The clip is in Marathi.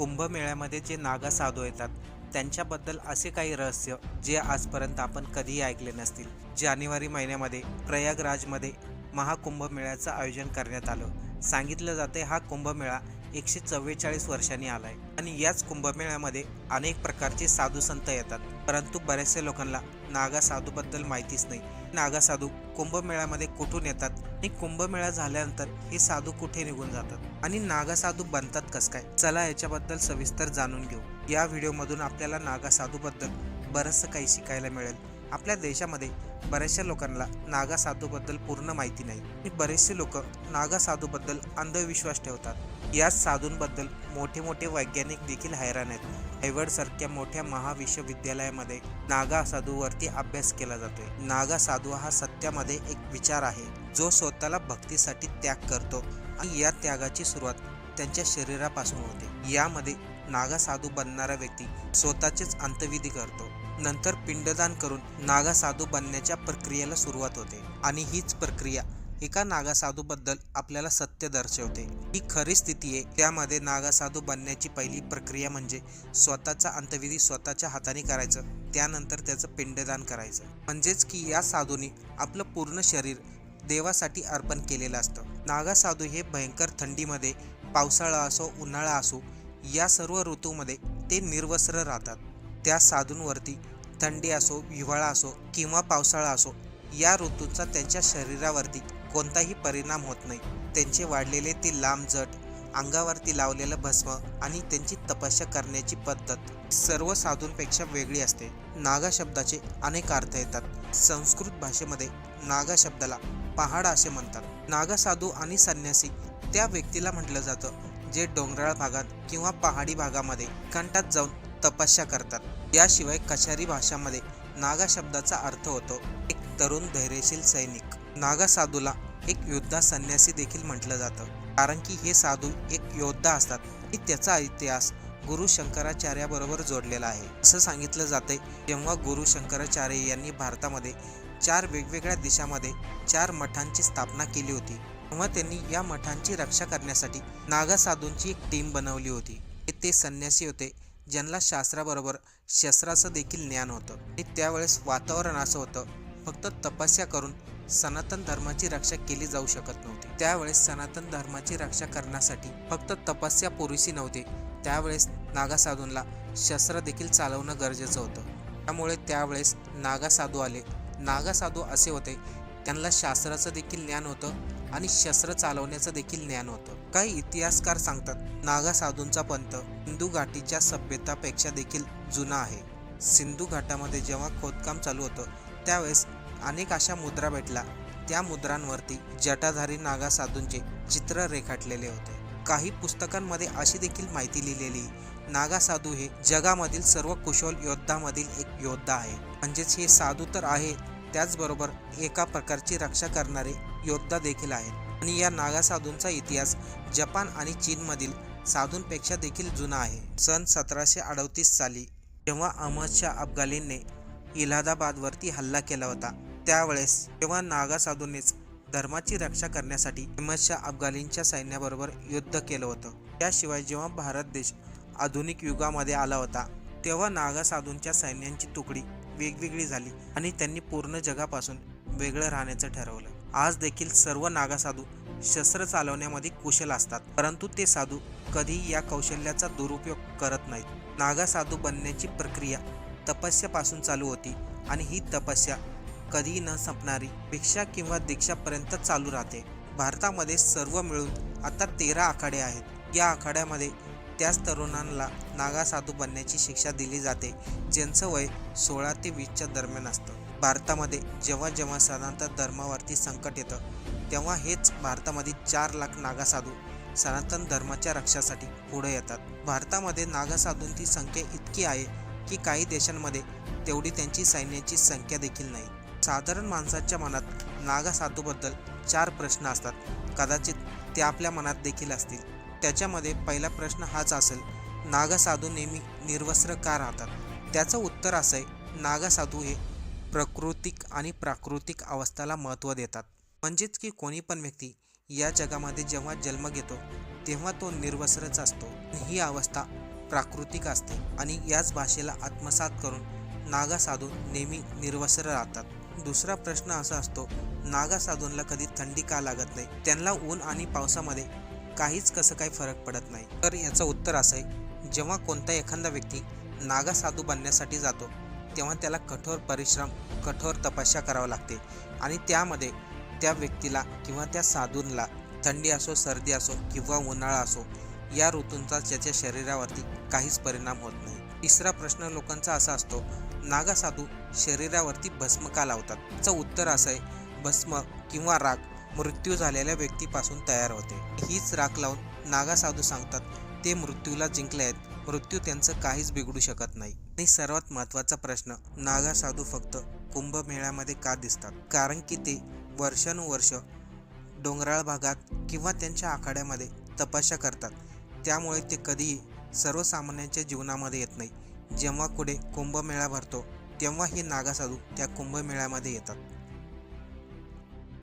कुंभमेळ्यामध्ये जे नागा साधू येतात त्यांच्याबद्दल असे काही रहस्य जे आजपर्यंत आपण कधीही ऐकले नसतील जानेवारी महिन्यामध्ये प्रयागराजमध्ये महाकुंभमेळ्याचं आयोजन करण्यात आलं. सांगितलं जाते हा कुंभमेळा एकशे चव्वेचाळीस वर्षांनी आलाय आणि याच कुंभमेळ्यामध्ये अनेक प्रकारचे साधू संत येतात. परंतु बऱ्याचशा लोकांना नागा साधूबद्दल माहितीच नाही. नागा साधू कुंभमेळ्यामध्ये कुठून येतात आणि कुंभमेळा झाल्यानंतर हे साधू कुठे निघून जातात? आणि नागा साधू बनतात कस काय? चला याच्याबद्दल सविस्तर जाणून घेऊ. या व्हिडिओमधून आपल्याला नागा साधूबद्दल बरंचसं काही शिकायला मिळेल. आपल्या देशामध्ये बऱ्याचशा लोकांना नागा साधूबद्दल पूर्ण माहिती नाही. आणि बरेचसे लोक नागा साधूबद्दल अंधविश्वास ठेवतात. याच साधूंबद्दल मोठे मोठे वैज्ञानिक देखील हैराण आहेत. हैवड सारख्या मोठ्या महाविश्वविद्यालयामध्ये नागा साधूवरती अभ्यास केला जातोय. नागा साधू हा सत्यामध्ये एक विचार आहे. जो स्वतःला भक्तीसाठी त्याग करतो आणि या त्यागाची सुरुवात त्यांच्या शरीरापासून होते. यामध्ये नागा साधू बनणारा व्यक्ती स्वतःचेच अंतविधी करतो. नंतर पिंडदान करून नागा साधू बनण्याच्या प्रक्रियेला सुरुवात होते आणि हीच प्रक्रिया एका नागा साधूबद्दल आपल्याला सत्य दर्शवते. ही खरी स्थिती आहे. त्यामध्ये नागा साधू बनण्याची पहिली प्रक्रिया म्हणजे स्वतःचा अंतविधी स्वतःच्या हाताने करायचं. त्यानंतर त्याचं पिंडदान करायचं. म्हणजेच की या साधूने आपलं पूर्ण शरीर देवासाठी अर्पण केलेलं असतं. नागा साधू हे भयंकर थंडीमध्ये पावसाळा असो उन्हाळा असो या सर्व ऋतूमध्ये ते निर्वस्त्र राहतात. त्या साधूंवरती थंडी असो हिवाळा असो किंवा पावसाळा असो या ऋतूंचा त्यांच्या शरीरावरती कोणताही परिणाम होत नाही. त्यांचे वाढलेले ते लांब जट अंगावरती लावलेलं भस्म आणि त्यांची तपस्या करण्याची पद्धत सर्व साधूंपेक्षा वेगळी असते. नागा शब्दाचे अनेक अर्थ येतात. संस्कृत भाषेमध्ये नागा शब्दाला पहाड असे म्हणतात. नागा साधू आणि संन्यासी. त्या व्यक्तीला म्हटलं जातं जे डोंगराळ भागात किंवा पहाडी भागामध्ये कंटात जाऊन तपस्या करतात. याशिवाय कशारी भाषामध्ये नागा शब्दाचा अर्थ होतो एक तरुण धैर्यशील सैनिक. नागा साधूला एक योद्धा संन्यासी देखील म्हटलं जातं. कारण की हे साधू एक योद्धा असतात. आणि त्याचा इतिहास गुरु शंकराचार्याबरोबर जोडलेला आहे. असं सांगितलं जाते जेव्हा गुरु शंकराचार्य यांनी भारतामध्ये चार वेगवेगळ्या देशामध्ये चार मठांची स्थापना केली होती. तेव्हा त्यांनी या मठांची रक्षा करण्यासाठी नागा साधूंची एक टीम बनवली होती. हे ते संन्यासी होते ज्यांना शास्त्राबरोबर शस्त्राचं देखील ज्ञान होतं. आणि त्यावेळेस वातावरण असं होतं फक्त तपस्या करून सनातन धर्माची रक्षा केली जाऊ शकत नव्हती. त्यावेळेस सनातन धर्माची रक्षा करण्यासाठी फक्त तपस्या पुरेशी नव्हती. त्यावेळेस नागा साधूंना शस्त्र देखील चालवणं गरजेचं होतं. त्यामुळे त्यावेळेस नागा साधू आले. नागा साधू असे होते. त्यांना शास्त्राचं देखील ज्ञान होतं आणि शस्त्र चालवण्याचं देखील ज्ञान होतं. काही इतिहासकार सांगतात नागा साधूंचा पंथ सिंधू घाटीच्या सभ्यतापेक्षा देखील जुना आहे. सिंधू घाटामध्ये जेव्हा खोदकाम चालू होतं त्यावेळेस अनेक अशा मुद्रा भेटल्या. त्या मुद्रांवरती जटाधारी नागा साधूंचे चित्र रेखाटलेले होते. काही पुस्तकांमध्ये अशी देखील माहिती लिहिलेली नागा साधू हे जगामधील सर्व कुशल योद्धामधील एक योद्धा आहे. म्हणजेच हे साधू तर आहेत त्याचबरोबर एका प्रकारची रक्षा करणारे योद्धा देखील आहेत. आणि या नागा साधूंचा इतिहास जपान आणि चीनमधील साधूंपेक्षा देखील जुना आहे. सन सतराशे अडतीस साली जेव्हा अहमदशाह अफगालींने इलाहाबादवरती हल्ला केला होता त्यावेळेस तेव्हा नागा साधूंनीच धर्माची रक्षा करण्यासाठी अहमदशाह अफगालींच्या सैन्याबरोबर युद्ध केलं होतं. त्याशिवाय जेव्हा भारत देश आधुनिक युगामध्ये आला होता तेव्हा नागा साधूंच्या सैन्यांची तुकडी वेगवेगळी झाली आणि त्यांनी पूर्ण जगापासून वेगळं राहण्याचं ठरवलं. आज देखील सर्व नागा साधू शस्त्र चालवण्यामध्ये कुशल असतात परंतु ते साधू कधीही या कौशल्याचा दुरुपयोग करत नाहीत. नागा साधू बनण्याची प्रक्रिया तपस्यापासून चालू होती आणि ही तपस्या कधी न संपणारी भिक्षा किंवा दीक्षापर्यंत चालू राहते. भारतामध्ये सर्व मिळून आता तेरा आखाडे आहेत. या आखाड्यामध्ये त्याच तरुणांना नागा साधू बनण्याची शिक्षा दिली जाते ज्यांचं वय सोळा ते वीसच्या दरम्यान असतं. भारतामध्ये जेव्हा जेव्हा सनातन धर्मावरती संकट येतं तेव्हा हेच भारतामध्ये चार लाख नागा साधू सनातन धर्माच्या रक्षासाठी पुढे येतात. भारतामध्ये नागा साधूंची संख्या इतकी आहे की काही देशांमध्ये तेवढी त्यांची सैन्याची संख्या देखील नाही. साधारण माणसाच्या मनात नागा साधूबद्दल चार प्रश्न असतात. कदाचित ते आपल्या मनात देखील असतील. त्याच्यामध्ये पहिला प्रश्न हाच असेल नागा साधू नेहमी निर्वस्त्र का राहतात? त्याचं उत्तर असं आहे नागा साधू हे प्राकृतिक आणि प्राकृतिक अवस्थाला महत्त्व देतात. म्हणजेच की कोणी पण व्यक्ती या जगामध्ये जेव्हा जन्म घेतो तेव्हा तो निर्वस्त्रच असतो. ही अवस्था प्राकृतिक असते आणि याच भाषेला आत्मसात करून नागा साधू नेहमी निर्वस्त्र राहतात. दुसरा प्रश्न असा असतो नागा साधूंना कधी थंडी का लागत नाही? त्यांना ऊन आणि पावसामध्ये काहीच कसं काही फरक पडत नाही. तर याचं उत्तर असं आहे जेव्हा कोणता एखादा व्यक्ती नागा साधू बनण्यासाठी जातो तेव्हा त्याला कठोर परिश्रम कठोर तपस्या करावं लागते आणि त्यामध्ये त्या व्यक्तीला किंवा त्या साधूंला थंडी असो सर्दी असो किंवा उन्हाळा असो या ऋतूंचा त्याच्या शरीरावरती काहीच परिणाम होत नाही. तिसरा प्रश्न लोकांचा असा असतो नागा साधू शरीरावरती भस्म का लावतात. याचं उत्तर असं आहे भस्म किंवा राग मृत्यू झालेल्या व्यक्तीपासून तयार होते. हीच राख लावून नागा साधू सांगतात ते मृत्यूला जिंकले आहेत. मृत्यू त्यांचं काहीच बिघडू शकत नाही. आणि सर्वात महत्त्वाचा प्रश्न नागा साधू फक्त कुंभमेळ्यामध्ये का दिसतात? कारण की ते वर्षानुवर्ष डोंगराळ भागात किंवा त्यांच्या आखाड्यामध्ये तपस्या करतात. त्यामुळे ते कधीही सर्वसामान्यांच्या जीवनामध्ये येत नाही. जेव्हा कुठे कुंभमेळा भरतो तेव्हा हे नागासाधू त्या कुंभमेळ्यामध्ये येतात.